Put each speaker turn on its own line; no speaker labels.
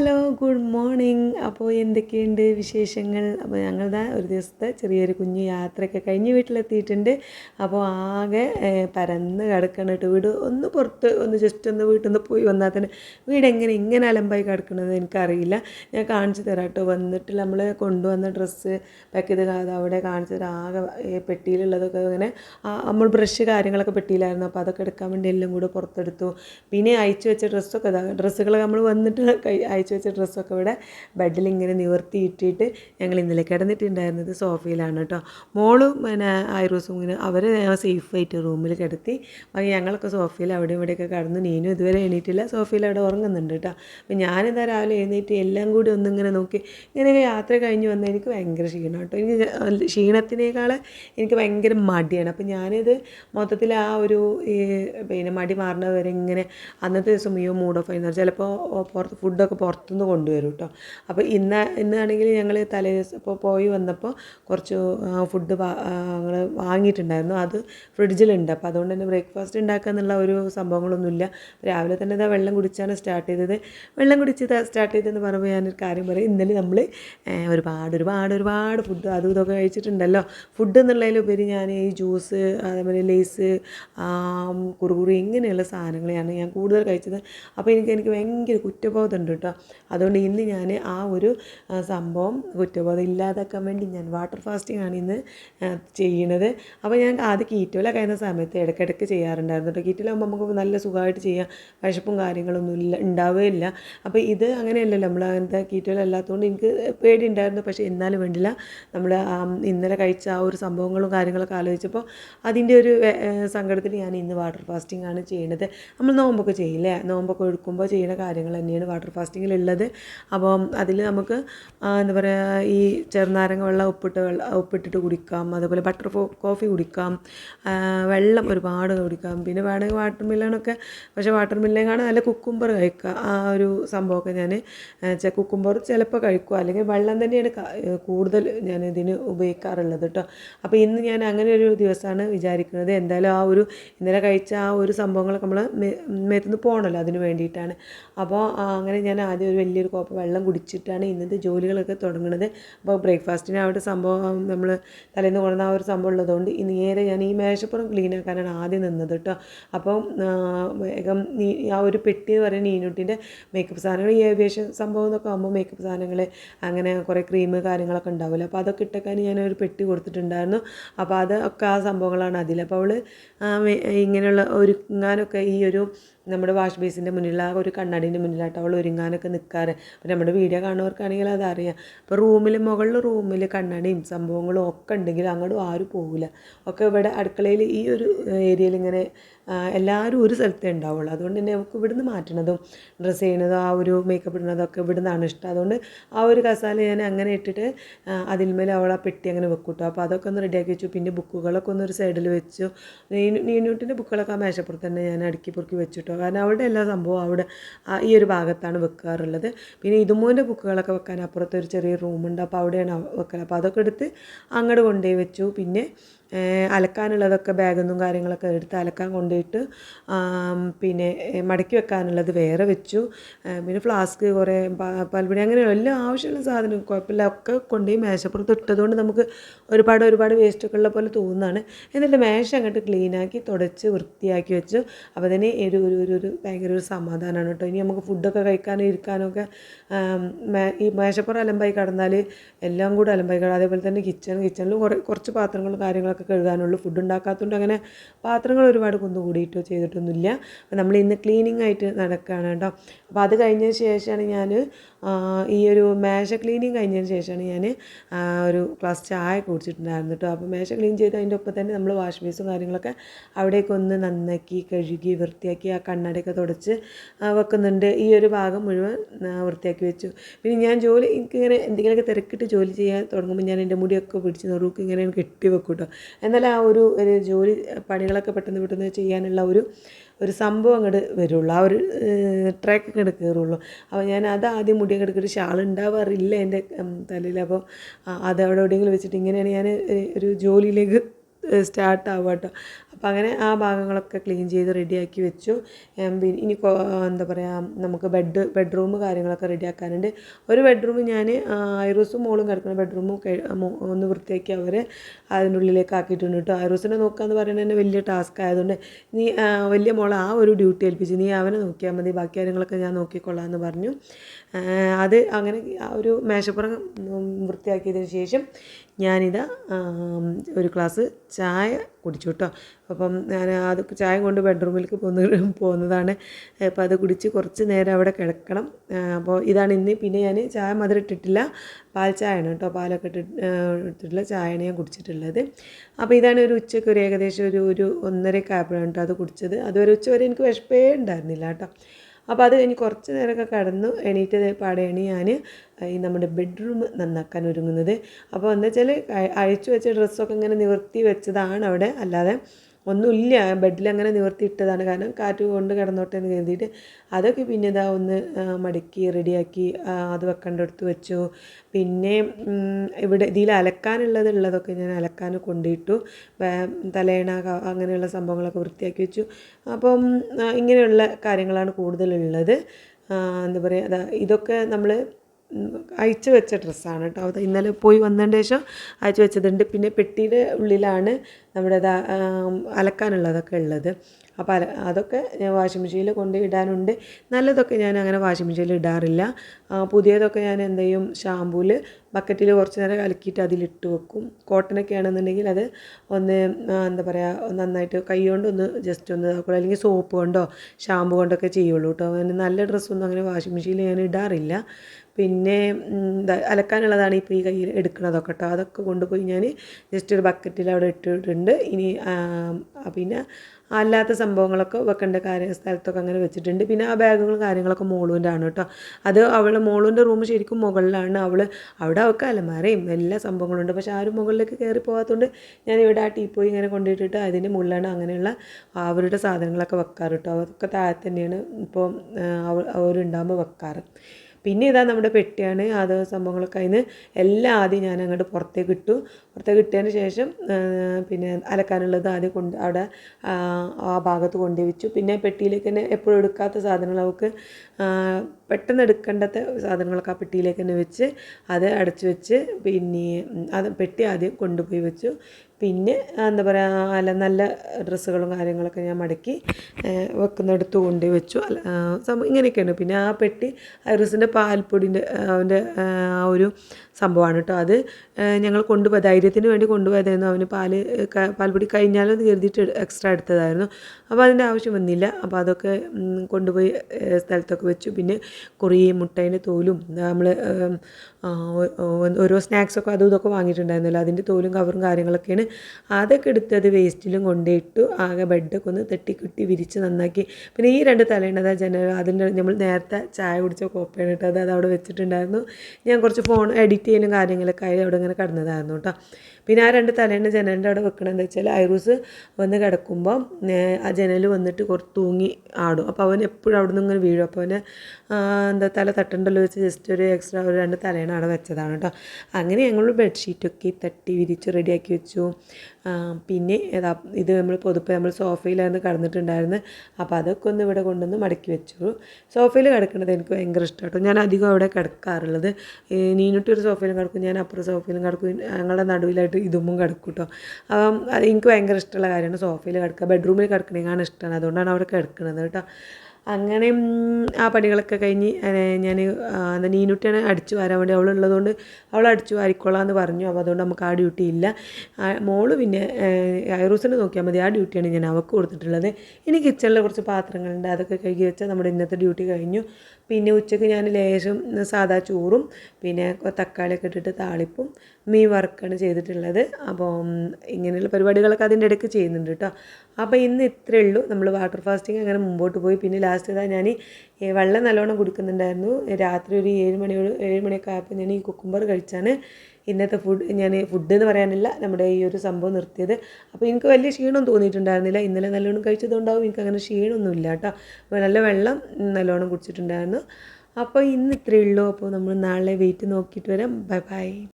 Hello good morning. അപ്പോൾ എന്തൊക്കെയുണ്ട് വിശേഷങ്ങൾ? അപ്പോൾ ഞങ്ങളുടെ ഒരു ദിവസത്തെ ചെറിയൊരു കുഞ്ഞു യാത്രയൊക്കെ കഴിഞ്ഞ് വീട്ടിലെത്തിയിട്ടുണ്ട്. അപ്പോൾ ആകെ പരന്ന് കിടക്കണം കേട്ടോ വീട്. ഒന്ന് പുറത്ത് ഒന്ന് ജസ്റ്റ് ഒന്ന് വീട്ടിൽ നിന്ന് പോയി വന്നാൽ തന്നെ വീട് എങ്ങനെ ഇങ്ങനെ അലമ്പായി കിടക്കണത് എനിക്കറിയില്ല. ഞാൻ കാണിച്ചു തരാം കേട്ടോ. വന്നിട്ട് നമ്മൾ കൊണ്ടുവന്ന ഡ്രസ്സ് പാക്ക് ചെയ്ത് അവിടെ കാണിച്ചു തരാം. ആകെ പെട്ടിയിലുള്ളതൊക്കെ ഇങ്ങനെ നമ്മൾ ബ്രഷ് കാര്യങ്ങളൊക്കെ പെട്ടിയിലായിരുന്നു. അപ്പോൾ അതൊക്കെ എടുക്കാൻ വേണ്ടി എല്ലാം കൂടെ പുറത്തെടുത്തു. പിന്നെ അയച്ചു വെച്ച ഡ്രസ്സൊക്കെ ഡ്രസ്സുകളൊക്കെ നമ്മൾ വന്നിട്ട് കൈ അയച്ചു വെച്ച ഡ്രസ്സൊക്കെ ഇവിടെ ബെഡിൽ ഇങ്ങനെ നിവർത്തി ഇട്ടിട്ട് ഞങ്ങൾ ഇന്നലെ കിടന്നിട്ടുണ്ടായിരുന്നത് സോഫയിലാണ് കേട്ടോ. മോളും പിന്നെ ഐറൂസും ഇങ്ങനെ അവർ സേഫായിട്ട് റൂമിൽ കിടത്തി. ബാക്കി ഞങ്ങളൊക്കെ സോഫയിൽ അവിടെ ഇവിടെയൊക്കെ കടന്നു നീനും ഇതുവരെ എണീറ്റില്ല. സോഫയിൽ അവിടെ ഉറങ്ങുന്നുണ്ട് കേട്ടോ. അപ്പം ഞാനിതാ രാവിലെ എഴുന്നേറ്റ് എല്ലാം കൂടി ഒന്നിങ്ങനെ നോക്കി ഇങ്ങനെ യാത്ര കഴിഞ്ഞ് വന്നാൽ എനിക്ക് ഭയങ്കര ക്ഷീണം കേട്ടോ. എനിക്ക് ക്ഷീണത്തിനേക്കാൾ എനിക്ക് ഭയങ്കര മടിയാണ്. അപ്പം ഞാനിത് മൊത്തത്തിൽ ആ ഒരു പിന്നെ മടി മാറുന്നവരെ ഇങ്ങനെ അന്നത്തെ ദിവസം മുഴുവൻ മൂഡ് ഓഫ് ആയിരുന്നു ചിലപ്പോൾ പുറത്ത് ഫുഡൊക്കെ പുറത്തുനിന്ന് കൊണ്ടുവരും കേട്ടോ അപ്പോൾ ഇന്ന് ഇന്നാണെങ്കിൽ ഞങ്ങൾ തലേ ദിവസം ഇപ്പോൾ പോയി വന്നപ്പോൾ കുറച്ച് ഫുഡ് ഞങ്ങൾ വാങ്ങിയിട്ടുണ്ടായിരുന്നു. അത് ഫ്രിഡ്ജിലുണ്ട്. അപ്പോൾ അതുകൊണ്ട് തന്നെ ബ്രേക്ക്ഫാസ്റ്റ് ഉണ്ടാക്കുക എന്നുള്ള ഒരു സംഭവങ്ങളൊന്നുമില്ല. രാവിലെ തന്നെ ഇതാ വെള്ളം കുടിച്ചാണ് സ്റ്റാർട്ട് ചെയ്തത്. വെള്ളം കുടിച്ച് സ്റ്റാർട്ട് ചെയ്തതെന്ന് പറയുമ്പോൾ ഞാനൊരു കാര്യം പറയും. ഇന്നലെ നമ്മൾ ഒരുപാട് ഒരുപാട് ഒരുപാട് ഫുഡ് അതും ഇതൊക്കെ കഴിച്ചിട്ടുണ്ടല്ലോ. ഫുഡ് എന്നുള്ളതിലുപരി ഞാൻ ഈ ജ്യൂസ് അതേപോലെ ലേസ് കുറുകുറി ഇങ്ങനെയുള്ള സാധനങ്ങളെയാണ് ഞാൻ കൂടുതൽ കഴിച്ചത്. അപ്പോൾ എനിക്ക് എനിക്ക് ഭയങ്കര കുറ്റബോധമുണ്ട് കേട്ടോ അതുകൊണ്ട് ഇന്ന് ഞാൻ ആ ഒരു സംഭവം കുറ്റബോധം ഇല്ലാതാക്കാൻ വേണ്ടി ഞാൻ വാട്ടർ ഫാസ്റ്റിംഗ് ആണ് ഇന്ന് ചെയ്യണത്. അപ്പോൾ ഞാൻ ആദ്യം കീറ്റോല കഴിയുന്ന സമയത്ത് ഇടയ്ക്കിടയ്ക്ക് ചെയ്യാറുണ്ടായിരുന്നു. കേട്ടോ കീറ്റോലാകുമ്പോൾ നമുക്ക് നല്ല സുഖമായിട്ട് ചെയ്യാം. വിശപ്പും കാര്യങ്ങളൊന്നും ഇല്ല ഉണ്ടാവുകയില്ല. അപ്പോൾ ഇത് അങ്ങനെയല്ലല്ലോ നമ്മൾ അങ്ങനത്തെ കീറ്റോല അല്ലാത്തതുകൊണ്ട് എനിക്ക് പേടി ഉണ്ടായിരുന്നു പക്ഷേ എന്നാലും വേണ്ടില്ല. നമ്മൾ ഇന്നലെ കഴിച്ച ആ ഒരു സംഭവങ്ങളും കാര്യങ്ങളൊക്കെ ആലോചിച്ചപ്പോൾ അതിന്റെ ഒരു സങ്കടത്തിൽ ഞാൻ ഇന്ന് വാട്ടർ ഫാസ്റ്റിംഗ് ആണ് ചെയ്യുന്നത് നമ്മൾ നോമ്പൊക്കെ ചെയ്യില്ലേ? നോമ്പൊക്കെ എടുക്കുമ്പോൾ ചെയ്യുന്ന കാര്യങ്ങൾ തന്നെയാണ് വാട്ടർ ഫാസ്റ്റിങ്ങിലുള്ളത് അപ്പോൾ അതിൽ നമുക്ക് എന്താ പറയുക ഈ ചെറുനാരങ്ങ വെള്ളം ഉപ്പിട്ട് ഉപ്പിട്ടിട്ട് കുടിക്കാം. അതുപോലെ ബട്ടർ കോഫി കുടിക്കാം. വെള്ളം ഒരുപാട് കുടിക്കാം. പിന്നെ വേണമെങ്കിൽ വാട്ടർ മില്ലണൊക്കെ പക്ഷേ വാട്ടർ മില്ലനാണ് നല്ല കുക്കുംബർ കഴിക്കുക. ആ ഒരു സംഭവമൊക്കെ ഞാൻ കുക്കുംബർ ചിലപ്പോൾ കഴിക്കുക അല്ലെങ്കിൽ വെള്ളം തന്നെയാണ് കൂടുതൽ ഞാൻ ഇതിന് ഉപയോഗിക്കാറുള്ളത് കേട്ടോ. അപ്പോൾ ഇന്ന് ഞാൻ അങ്ങനെ ഒരു ദിവസമാണ് വിചാരിക്കുന്നത്. എന്തായാലും ആ ഒരു ഇന്നലെ കഴിച്ച ആ ഒരു സംഭവങ്ങളൊക്കെ നമ്മൾ മേത്തുനിന്ന് പോകണമല്ലോ അതിന് വേണ്ടിയിട്ടാണ്. അപ്പോൾ അങ്ങനെ ഞാൻ ആദ്യം ഒരു വലിയൊരു കോപ്പ് വെള്ളം കുടിച്ചിട്ടാണ് ഇന്നത്തെ ജോലികളൊക്കെ തുടങ്ങുന്നത് അപ്പോൾ ബ്രേക്ക്ഫാസ്റ്റിന് അവിടെ സംഭവം നമ്മൾ തലേന്ന് കൊണ്ടുവന്ന ആ ഒരു സംഭവം ഉള്ളതുകൊണ്ട് നേരെ ഞാൻ ഈ മേശപ്പുറം ക്ലീൻ ആക്കാനാണ് ആദ്യം നിന്നത് കേട്ടോ. അപ്പം വേഗം നീ ആ ഒരു പെട്ടി എന്ന് പറയുന്ന നീനുട്ടിന്റെ മേക്കപ്പ് സാധനങ്ങൾ ഈ ഏവിയേഷൻ സംഭവം എന്നൊക്കെ ആകുമ്പോൾ മേക്കപ്പ് സാധനങ്ങൾ അങ്ങനെ കുറേ ക്രീം കാര്യങ്ങളൊക്കെ ഉണ്ടാവില്ല അപ്പോൾ അതൊക്കെ ഇട്ടേക്കാൻ ഞാൻ ഒരു പെട്ടി കൊടുത്തിട്ടുണ്ടായിരുന്നു. അപ്പോൾ അതൊക്കെ ആ സംഭവങ്ങളാണ് അതിൽ. അപ്പോൾ അവൾ ഇങ്ങനെയുള്ള ഒരുങ്ങാനൊക്കെ ഈ ഒരു നമ്മുടെ വാഷ് ബേസിന്റെ മുന്നിലുള്ള ആ ഒരു കണ്ണാടിന്റെ മുന്നിലായിട്ട് അവൾ ഒരുങ്ങാനൊക്കെ നിൽക്കാറ് അപ്പോൾ നമ്മുടെ വീഡിയോ കാണുന്നവർക്കാണെങ്കിൽ അതറിയാം. അപ്പോൾ റൂമിൽ മുകളിൽ റൂമിൽ കണ്ണാടിയും സംഭവങ്ങളും ഒക്കെ ഉണ്ടെങ്കിൽ അങ്ങോട്ടും ആരും പോകില്ല ഒക്കെ ഇവിടെ അടുക്കളയിൽ ഈ ഒരു ഏരിയയിൽ ഇങ്ങനെ എല്ലാവരും ഒരു സ്ഥലത്തേ ഉണ്ടാവുള്ളൂ. അതുകൊണ്ട് തന്നെ നമുക്ക് ഇവിടുന്ന് മാറ്റണതും ഡ്രസ്സ് ചെയ്യണതും ആ ഒരു മേക്കപ്പ് ഇടുന്നതൊക്കെ ഇവിടുന്നാണ് ഇഷ്ടം. അതുകൊണ്ട് ആ ഒരു കസാല ഞാൻ അങ്ങനെ ഇട്ടിട്ട് അതിന്മേൽ അവൾ ആ പെട്ടി അങ്ങനെ വെക്കൂട്ടോ. കേട്ടോ അപ്പോൾ അതൊക്കെ ഒന്ന് റെഡിയാക്കി വെച്ചു. പിന്നെ ബുക്കുകളൊക്കെ ഒന്ന് ഒരു സൈഡിൽ വെച്ചു. നീനു നീനൂട്ടിന്റെ ബുക്കുകളൊക്കെ ആ മേശപ്പുറത്ത് തന്നെ ഞാൻ അടുക്കി പൊറുക്കി വെച്ചു കേട്ടോ കാരണം അവളുടെ എല്ലാ സംഭവവും അവിടെ ഈ ഒരു ഭാഗത്താണ് വെക്കാറുള്ളത്. പിന്നെ ഇതുമോന്റെ ബുക്കുകളൊക്കെ വെക്കാൻ അപ്പുറത്ത് ഒരു ചെറിയ റൂമുണ്ട് അപ്പോൾ അവിടെയാണ് അവ- വെക്കൽ അപ്പോൾ അതൊക്കെ എടുത്ത് അങ്ങോട്ട് കൊണ്ടുപോയി വെച്ചു. പിന്നെ അലക്കാനുള്ളതൊക്കെ ബാഗൊന്നും കാര്യങ്ങളൊക്കെ എടുത്ത് അലക്കാൻ കൊണ്ടുപോയിട്ട് പിന്നെ മടക്കി വെക്കാനുള്ളത് വേറെ വെച്ചു. പിന്നെ ഫ്ലാസ്ക് കുറേ പാൽപ്പൊടി അങ്ങനെ എല്ലാ ആവശ്യമുള്ള സാധനം കുഴപ്പമില്ല. ഒക്കെ കൊണ്ടുപോയി മേശപ്പുറത്ത് ഇട്ടതുകൊണ്ട് നമുക്ക് ഒരുപാട് ഒരുപാട് വേസ്റ്റൊക്കെ ഉള്ള പോലെ തോന്നുന്നതാണ്. എന്നിട്ട് മേശ അങ്ങോട്ട് ക്ലീനാക്കി തുടച്ച് വൃത്തിയാക്കി വെച്ചു. അപ്പോൾ തന്നെ ഒരു ഒരു ഒരു ഒരു ഭയങ്കര ഒരു സമാധാനമാണ് കേട്ടോ. ഇനി നമുക്ക് ഫുഡൊക്കെ കഴിക്കാനും ഇരിക്കാനും ഒക്കെ ആം, മേ- ഈ മേശപ്പുറം അലമ്പായി കടന്നാൽ എല്ലാം കൂടെ അലമ്പായി കടന്നു അതേപോലെ തന്നെ കിച്ചൺ കിച്ചണിൽ കുറേ കുറച്ച് പാത്രങ്ങളും കാര്യങ്ങളൊക്കെ കഴുകാനുള്ളൂ ഫുഡ് ഉണ്ടാക്കാത്തതുകൊണ്ട് അങ്ങനെ പാത്രങ്ങൾ ഒരുപാട് കുന്നുകൂടിയിട്ടോ ചെയ്തിട്ടൊന്നുമില്ല. അപ്പോൾ നമ്മൾ ഇന്ന് ക്ലീനിങ് ആയിട്ട് നടക്കുകയാണ് കേട്ടോ. അപ്പോൾ അത് കഴിഞ്ഞ ശേഷമാണ് ഞാൻ ഈ ഒരു മേശ ക്ലീനിങ് കഴിഞ്ഞതിന് ശേഷമാണ് ഞാൻ ഒരു ക്ലാസ് ചായ കുടിച്ചിട്ടുണ്ടായിരുന്നു കേട്ടോ. അപ്പോൾ മേശ ക്ലീൻ ചെയ്ത് അതിന്റെ ഒപ്പം തന്നെ നമ്മൾ വാഷ് ബേസും കാര്യങ്ങളൊക്കെ അവിടേക്ക് ഒന്ന് നന്നാക്കി കഴുകി വൃത്തിയാക്കി ആ കണ്ണടയൊക്കെ തുടച്ച് വെക്കുന്നുണ്ട്. ഈ ഒരു ഭാഗം മുഴുവൻ വൃത്തിയാക്കി വെച്ചു. പിന്നെ ഞാൻ ജോലി എനിക്കിങ്ങനെ എന്തെങ്കിലുമൊക്കെ തിരക്കിട്ട് ജോലി ചെയ്യാൻ തുടങ്ങുമ്പോൾ ഞാൻ എന്റെ മുടിയൊക്കെ പിടിച്ച് നെറുക്ക് ഇങ്ങനെ കെട്ടി വെക്കും കേട്ടോ. എന്നാൽ ആ ഒരു ഒരു ജോലി പണികളൊക്കെ പെട്ടെന്ന് പെട്ടെന്ന് ചെയ്യാനുള്ള ഒരു ഒരു സംഭവം അങ്ങോട്ട് വരുള്ളൂ. ആ ഒരു ട്രാക്ക് അങ്ങോട്ട് കയറുള്ളൂ അപ്പോൾ ഞാൻ അത് ആദ്യം മുടിയൊക്കെ എടുത്തിട്ട് ഷാൾ ഉണ്ടാവാറില്ല എന്റെ തലയിൽ. അപ്പോൾ അത് അവിടെ എവിടെയെങ്കിലും വെച്ചിട്ട് ഇങ്ങനെയാണ് ഞാൻ ഒരു ജോലിയിലേക്ക് സ്റ്റാർട്ട് ആവുക കേട്ടോ. അപ്പോൾ അങ്ങനെ ആ ഭാഗങ്ങളൊക്കെ ക്ലീൻ ചെയ്ത് റെഡിയാക്കി വെച്ചു. ഇനി എന്താ പറയുക നമുക്ക് ബെഡ് ബെഡ്റൂം കാര്യങ്ങളൊക്കെ റെഡിയാക്കാനുണ്ട് ഒരു ബെഡ്റൂം ഞാൻ ഐറൂസും മോളും കിടക്കുന്ന ബെഡ്റൂമും ഒന്ന് വൃത്തിയാക്കി അവർ അതിന്റെ ഉള്ളിലേക്ക് ആക്കിയിട്ടുണ്ട് കേട്ടോ. ഐറൂസിനെ നോക്കുക എന്ന് പറയുന്നത് തന്നെ വലിയ ടാസ്ക് ആയതുകൊണ്ട് നീ വലിയ മോളെ ആ ഒരു ഡ്യൂട്ടി ഏൽപ്പിച്ച്. നീ അവനെ നോക്കിയാൽ മതി. ബാക്കി കാര്യങ്ങളൊക്കെ ഞാൻ നോക്കിക്കൊള്ളാം എന്ന് പറഞ്ഞു അത് അങ്ങനെ ആ ഒരു മേശപ്പുറം വൃത്തിയാക്കിയതിന് ശേഷം ഞാനിതാ ഒരു ഗ്ലാസ് ചായ കുടിച്ചു കേട്ടോ അപ്പം ഞാൻ അത് ചായ കൊണ്ട് ബെഡ്റൂമിലേക്ക് പോന്ന പോകുന്നതാണ് അപ്പോൾ അത് കുടിച്ച് കുറച്ച് നേരം അവിടെ കിടക്കണം. അപ്പോൾ ഇതാണ് ഇന്ന്. പിന്നെ ഞാൻ ചായ മധുരം ഇട്ടിട്ടില്ല. പാൽ ചായയാണ് കേട്ടോ. പാലൊക്കെ ഇട്ടിട്ട് ആ, ഇട്ടിട്ടുള്ള ചായയാണ് ഞാൻ കുടിച്ചിട്ടുള്ളത്. അപ്പോൾ ഇതാണ് ഒരു ഉച്ചയ്ക്ക് ഒരു ഏകദേശം ഒരു ഒരു ഒന്നരയൊക്കെ ആയപ്പോഴാണ് കേട്ടോ അത് കുടിച്ചത്. അതുവരെ ഉച്ച വരെ എനിക്ക് വിശപ്പേ ഉണ്ടായിരുന്നില്ല കേട്ടോ. അപ്പോൾ അത് കഴിഞ്ഞ് കുറച്ച് നേരമൊക്കെ കടന്നു എണീറ്റ് പാടെയാണ് ഞാൻ ഈ നമ്മുടെ ബെഡ്റൂം നന്നാക്കാൻ ഒരുങ്ങുന്നത്. അപ്പോൾ എന്താ വെച്ചാൽ അഴിച്ചു വെച്ച ഡ്രസ്സൊക്കെ ഇങ്ങനെ നിവർത്തി വെച്ചതാണ് അവിടെ. അല്ലാതെ ഒന്നുമില്ല. ബെഡിൽ അങ്ങനെ നിവർത്തി ഇട്ടതാണ് കാരണം കാറ്റ് കൊണ്ട് കിടന്നോട്ടെ എന്ന് കരുതിയിട്ട് അതൊക്കെ പിന്നെ ഇതാ ഒന്ന് മടക്കി റെഡിയാക്കി അത് വെക്കേണ്ടടുത്ത് വെച്ചു. പിന്നെ ഇവിടെ ഇതിൽ അലക്കാനുള്ളത് ഉള്ളതൊക്കെ ഞാൻ അലക്കാൻ കൊണ്ടിട്ടു. തലേണ അങ്ങനെയുള്ള സംഭവങ്ങളൊക്കെ വൃത്തിയാക്കി വെച്ചു. അപ്പം ഇങ്ങനെയുള്ള കാര്യങ്ങളാണ് കൂടുതലുള്ളത്. എന്താ പറയുക ഇതൊക്കെ നമ്മൾ അയച്ചു വെച്ച ഡ്രസ്സാണ് കേട്ടോ. അത് ഇന്നലെ പോയി വന്നതിന് ശേഷം അയച്ചു വെച്ചതുണ്ട്. പിന്നെ പെട്ടിയുടെ ഉള്ളിലാണ് നമ്മുടെ അലക്കാനുള്ളതൊക്കെ ഉള്ളത്. അപ്പോൾ അതൊക്കെ ഞാൻ വാഷിംഗ് മെഷീനിൽ കൊണ്ട് ഇടാനുണ്ട്. നല്ലതൊക്കെ ഞാൻ അങ്ങനെ വാഷിംഗ് മെഷീനിൽ ഇടാറില്ല. പുതിയതൊക്കെ ഞാൻ എന്ത് ചെയ്യും? ഷാമ്പൂവിൽ ബക്കറ്റിൽ കുറച്ച് നേരം കലക്കിയിട്ട് അതിലിട്ട് വെക്കും. കോട്ടനൊക്കെ ആണെന്നുണ്ടെങ്കിൽ അത് ഒന്ന് എന്താ പറയുക നന്നായിട്ട് കൈ കൊണ്ടൊന്ന് ജസ്റ്റ് ഒന്ന് ഇതാക്കുക അല്ലെങ്കിൽ സോപ്പ് കൊണ്ടോ ഷാമ്പു കൊണ്ടൊക്കെ ചെയ്യുള്ളൂ കേട്ടോ അങ്ങനെ നല്ല ഡ്രസ്സൊന്നും അങ്ങനെ വാഷിംഗ് മെഷീനിൽ ഞാൻ ഇടാറില്ല. പിന്നെ അലക്കാനുള്ളതാണ് ഇപ്പോൾ ഈ കയ്യിൽ എടുക്കുന്നതൊക്കെ കേട്ടോ അതൊക്കെ കൊണ്ടുപോയി ഞാൻ ജസ്റ്റ് ഒരു ബക്കറ്റിൽ അവിടെ ഇട്ടിട്ടുണ്ട്. ഇനി പിന്നെ അല്ലാത്ത സംഭവങ്ങളൊക്കെ വെക്കേണ്ട കാര്യ സ്ഥലത്തൊക്കെ അങ്ങനെ വെച്ചിട്ടുണ്ട്. പിന്നെ ആ ബാഗുകളും കാര്യങ്ങളൊക്കെ മോളുവിന്റെ ആണ് കേട്ടോ. അത് അവൾ മോളുവിന്റെ റൂം ശരിക്കും മുകളിലാണ്. അവൾ അവിടെ അവൾക്ക് അലമാരയും എല്ലാ സംഭവങ്ങളുണ്ട് പക്ഷേ ആരും മുകളിലേക്ക് കയറി പോകാത്തതുകൊണ്ട് ഞാൻ ഇവിടെ ആ ടീപ്പോയി ഇങ്ങനെ കൊണ്ടിട്ടിട്ട് അതിന്റെ മുകളിലാണ് അങ്ങനെയുള്ള അവരുടെ സാധനങ്ങളൊക്കെ വെക്കാറ് കേട്ടോ. അതൊക്കെ താഴെ തന്നെയാണ് ഇപ്പോൾ അവരുണ്ടാകുമ്പോൾ വെക്കാറ്. പിന്നെ ഇതാ നമ്മുടെ പെട്ടിയാണ് അത് സംഭവങ്ങളൊക്കെ അതിന് എല്ലാം ആദ്യം ഞാൻ അങ്ങോട്ട് പുറത്തേക്ക് ഇട്ടു. പുറത്തേക്ക് ഇട്ടതിന് ശേഷം പിന്നെ അലക്കാനുള്ളത് ആദ്യം കൊണ്ട് അവിടെ ആ, ഭാഗത്ത് കൊണ്ടുപോയി വെച്ചു. പിന്നെ പെട്ടിയിലേക്ക് തന്നെ എപ്പോഴും എടുക്കാത്ത സാധനങ്ങൾ അവൾക്ക് പെട്ടെന്ന് എടുക്കേണ്ടത്ത സാധനങ്ങളൊക്കെ ആ പെട്ടിയിലേക്ക് തന്നെ വെച്ച് അത് അടച്ചു വെച്ച് പിന്നെ അത് പെട്ടി ആദ്യം കൊണ്ടുപോയി വെച്ചു. പിന്നെ എന്താ പറയുക അല്ല നല്ല ഡ്രസ്സുകളും കാര്യങ്ങളൊക്കെ ഞാൻ മടക്കി വെക്കുന്നിടത്ത് കൊണ്ടുപോയി വെച്ചു. അല്ല ഇങ്ങനെയൊക്കെയാണ്. പിന്നെ ആ പെട്ടി ഐറിസിന്റെ പാൽപ്പൊടിന്റെ അവന്റെ ആ ഒരു സംഭവമാണ് കേട്ടോ അത്. ഞങ്ങൾ കൊണ്ടുപോയത് ധൈര്യത്തിന് വേണ്ടി കൊണ്ടുപോയതായിരുന്നു. അവന് പാൽ പാൽപ്പൊടി കഴിഞ്ഞാലും അത് കരുതിയിട്ട് എക്സ്ട്രാ എടുത്തതായിരുന്നു. അപ്പോൾ അതിന്റെ ആവശ്യം വന്നില്ല. അപ്പോൾ അതൊക്കെ കൊണ്ടുപോയി സ്ഥലത്തൊക്കെ വെച്ചു. പിന്നെ കുറേ മുട്ടേന്റെ തോലും നമ്മൾ ഓരോ സ്നാക്സൊക്കെ അതും ഇതൊക്കെ വാങ്ങിയിട്ടുണ്ടായിരുന്നല്ലോ. അതിന്റെ തോലും കവറും കാര്യങ്ങളൊക്കെയാണ് അതൊക്കെ എടുത്ത് അത് വേസ്റ്റിലും കൊണ്ടിട്ടു ആകെ ബെഡൊക്കെ ഒന്ന് തട്ടിക്കുട്ടി വിരിച്ച് നന്നാക്കി. പിന്നെ ഈ രണ്ട് തലേണ്ടത് ജനൽ അതിന്റെ നമ്മൾ നേരത്തെ ചായ കുടിച്ച കോപ്പയാണ് കേട്ടോ. അത് അവിടെ വെച്ചിട്ടുണ്ടായിരുന്നു. ഞാൻ കുറച്ച് ഫോൺ എഡിറ്റ് ചെയ്യലും കാര്യങ്ങളൊക്കെ ആയി അവിടെ ഇങ്ങനെ കിടന്നതായിരുന്നു കേട്ടോ. പിന്നെ ആ രണ്ട് തലേണ്ട ജനലിന്റെ അവിടെ വെക്കണം എന്താ വെച്ചാൽ ഐറൂസ് വന്ന് കിടക്കുമ്പോൾ ആ ജനൽ വന്നിട്ട് കുറച്ച് തൂങ്ങി ആടും. അപ്പോൾ അവൻ എപ്പോഴും അവിടെ നിന്ന് ഇങ്ങനെ വീഴും. അപ്പോൾ അവന് എന്താ തല തട്ടണ്ടല്ലോ വെച്ച് ജസ്റ്റ് ഒരു എക്സ്ട്രാ ഒരു രണ്ട് തലേണ അവിടെ വെച്ചതാണ് കേട്ടോ. അങ്ങനെ ഞങ്ങൾ ബെഡ്ഷീറ്റൊക്കെ തട്ടി വിരിച്ച് റെഡിയാക്കി വെച്ചു. പിന്നെ ഇത് നമ്മൾ പൊതുപ്പ് നമ്മൾ സോഫയിലായിരുന്നു കിടന്നിട്ടുണ്ടായിരുന്നു. അപ്പോൾ അതൊക്കെ ഒന്ന് ഇവിടെ കൊണ്ടുവന്ന് മടക്കി വെച്ചു. സോഫയിൽ കിടക്കുന്നത് എനിക്ക് ഭയങ്കര ഇഷ്ടമാണ് ഞാൻ അധികം അവിടെ കിടക്കാറുള്ളത്. നീനുട്ടി ഒരു സോഫയിലും കിടക്കും ഞാൻ അപ്പുറം സോഫയിലും കിടക്കും. ഞങ്ങളുടെ നടുവിലായിട്ട് ഇതുമ്പും കിടക്കും കേട്ടോ അപ്പം അത് എനിക്ക് ഭയങ്കര ഇഷ്ടമുള്ള കാര്യമാണ് സോഫയിൽ കിടക്കുക. ബെഡ്റൂമിൽ കിടക്കണേക്കാണ് ഇഷ്ടമാണ്. അതുകൊണ്ടാണ് അവിടെ കിടക്കുന്നത് കേട്ടോ അങ്ങനെ ആ പണികളൊക്കെ കഴിഞ്ഞ് ഞാൻ നീനുട്ടിയാണ് അടിച്ചു വാരാൻ വേണ്ടി അവളുള്ളതുകൊണ്ട് അവൾ അടിച്ചു വാരിക്കോളാം എന്ന് പറഞ്ഞു. അപ്പോൾ അതുകൊണ്ട് നമുക്ക് ആ ഡ്യൂട്ടി ഇല്ല. മോൾ പിന്നെ ഐറൂസിനെ നോക്കിയാൽ മതി. ആ ഡ്യൂട്ടിയാണ് ഞാൻ അവൾക്ക് കൊടുത്തിട്ടുള്ളത്. ഇനി കിച്ചണിൽ കുറച്ച് പാത്രങ്ങളുണ്ട്. അതൊക്കെ കഴുകി വെച്ചാൽ നമ്മുടെ ഇന്നത്തെ ഡ്യൂട്ടി കഴിഞ്ഞു. പിന്നെ ഉച്ചയ്ക്ക് ഞാൻ ലേശം സാദാ ചോറും പിന്നെ തക്കാളിയൊക്കെ ഇട്ടിട്ട് താളിപ്പും മീൻ വറുക്കാണ് ചെയ്തിട്ടുള്ളത്. അപ്പോൾ ഇങ്ങനെയുള്ള പരിപാടികളൊക്കെ അതിന്റെ ഇടയ്ക്ക് ചെയ്യുന്നുണ്ട് കേട്ടോ. അപ്പോൾ ഇന്ന് ഇത്രയേ ഉള്ളൂ. നമ്മൾ വാട്ടർ ഫാസ്റ്റിംഗ് അങ്ങനെ മുമ്പോട്ട് പോയി. പിന്നെ ലാസ്റ്റ് ഇതാ ഞാൻ ഈ വെള്ളം നല്ലോണം കുടിക്കുന്നുണ്ടായിരുന്നു. രാത്രി ഒരു ഏഴ് മണിയോട് ഏഴ് മണിയൊക്കെ ആയപ്പോൾ ഞാൻ ഈ കുക്കുംബർ കഴിച്ചാണ് ഇന്നത്തെ ഫുഡ് ഞാൻ ഫുഡ് എന്ന് പറയാനില്ല നമ്മുടെ ഈ ഒരു സംഭവം നിർത്തിയത്. അപ്പോൾ എനിക്ക് വലിയ ക്ഷീണം തോന്നിയിട്ടുണ്ടായിരുന്നില്ല. ഇന്നലെ നല്ലോണം കഴിച്ചതുകൊണ്ടാവും എനിക്ക് അങ്ങനെ ക്ഷീണമൊന്നും ഇല്ല കേട്ടോ നല്ല വെള്ളം നല്ലോണം കുടിച്ചിട്ടുണ്ടായിരുന്നു. അപ്പോൾ ഇന്ന് ഇത്രയേ ഉള്ളൂ. അപ്പോൾ നമ്മൾ നാളെ വെയിറ്റ് നോക്കിയിട്ട് വരാം. Bye bye